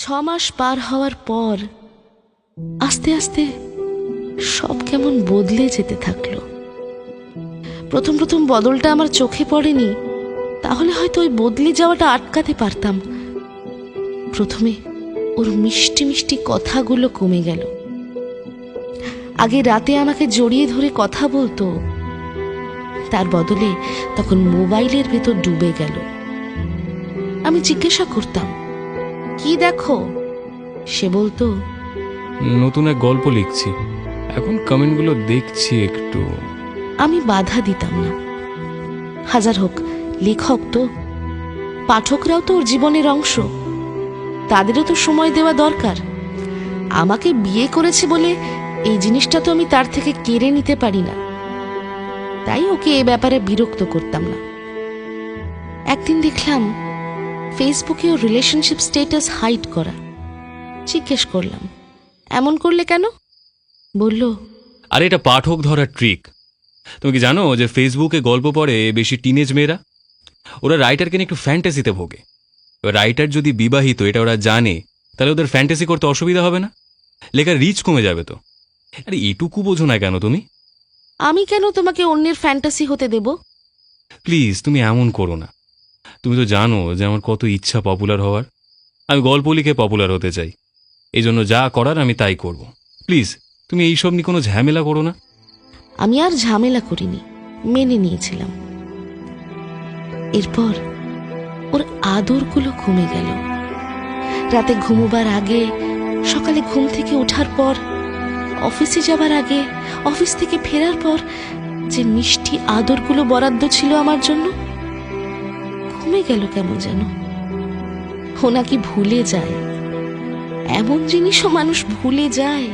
ছ মাস পার হওয়ার পর আস্তে আস্তে সব কেমন বদলে যেতে থাকল। প্রথম প্রথম বদলটা আমার চোখে পড়েনি, তাহলে হয়তো ওই বদলে যাওয়াটা আটকাতে পারতাম। প্রথমে ওর মিষ্টি মিষ্টি কথাগুলো কমে গেল। আগে রাতে আমাকে জড়িয়ে ধরে কথা বলতো, তার বদলে তখন মোবাইলের ভেতর ডুবে গেল। আমি জিজ্ঞাসা করতাম কি দেখো? সে বলতো নতুন এক গল্প লিখছি। এখন কমেন্টগুলো দেখছি একটু। আমি বাধা দিতাম না। হাজার হোক লেখক তো। পাঠকরাও তো ওর জীবনের অংশ। তাদেরও তো সময় দেওয়া দরকার। আমাকে বিয়ে করেছে বলে এই জিনিসটা তো আমি তার থেকে কেড়ে নিতে পারি না। তাই ওকে এ ব্যাপারে বিরক্ত করতাম না। একদিন দেখলাম ফেসবুকে ওর রিলেশনশিপ স্টেটাস হাইড করা। জিজ্ঞেস করলাম এমন করলে কেন? বলল আরে এটা পাঠক ধরার ট্রিক তুমি কি জানো যে ফেসবুকে গল্প পড়ে বেশি টিনেজ মেয়েরা? ওরা রাইটারকে নিয়ে একটু ফ্যান্টাসিতে ভোগে। রাইটার যদি বিবাহিত এটা ওরা জানে তাহলে ওদের ফ্যান্টাসি করতে অসুবিধা হবে না। লেখার রিচ কমে যাবে তো। আরে এটুকু বোঝো না কেন তুমি? আমি কেন তোমাকে অন্যের ফ্যান্টাসি হতে দেব? প্লিজ তুমি এমন করো না। তুমি তো জানো যে আমার কত ইচ্ছা পপুলার হওয়ার। আমি গল্প লিখে পপুলার হতে চাই। এই জন্য যা করার আমি তাই করব। প্লিজ তুমি এইসব নিয়ে কোনো ঝামেলা করো না। আমি আর ঝামেলা করিনি, মেনে নিয়েছিলাম। এরপর ওর আদরগুলো কমে গেল। রাতে ঘুমোবার আগে, সকালে ঘুম থেকে ওঠার পর, অফিসে যাবার আগে, অফিস থেকে ফেরার পর, যে মিষ্টি আদরগুলো বরাদ্দ ছিল আমার জন্য কমে গেল কেমন যেন। ও নাকি ভুলে যায়। এমন জিনিসও মানুষ ভুলে যায়।